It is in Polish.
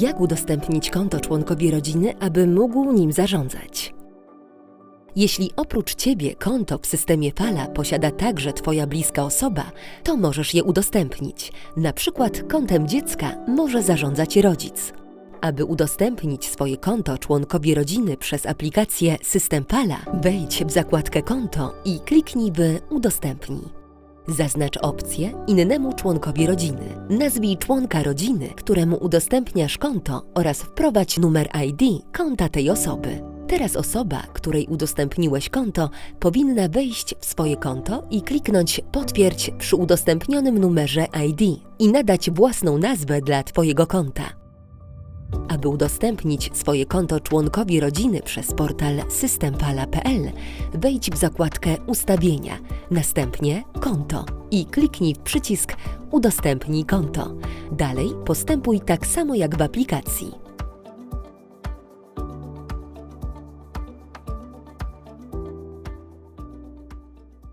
Jak udostępnić konto członkowi rodziny, aby mógł nim zarządzać? Jeśli oprócz Ciebie konto w systemie Fala posiada także Twoja bliska osoba, to możesz je udostępnić. Na przykład kontem dziecka może zarządzać rodzic. Aby udostępnić swoje konto członkowi rodziny przez aplikację System Fala, wejdź w zakładkę Konto i kliknij w Udostępnij. Zaznacz opcję innemu członkowi rodziny. Nazwij członka rodziny, któremu udostępniasz konto oraz wprowadź numer ID konta tej osoby. Teraz osoba, której udostępniłeś konto, powinna wejść w swoje konto i kliknąć Potwierdź przy udostępnionym numerze ID i nadać własną nazwę dla Twojego konta. Aby udostępnić swoje konto członkowi rodziny przez portal systemfala.pl, wejdź w zakładkę Ustawienia, następnie Konto i kliknij przycisk Udostępnij konto. Dalej postępuj tak samo jak w aplikacji.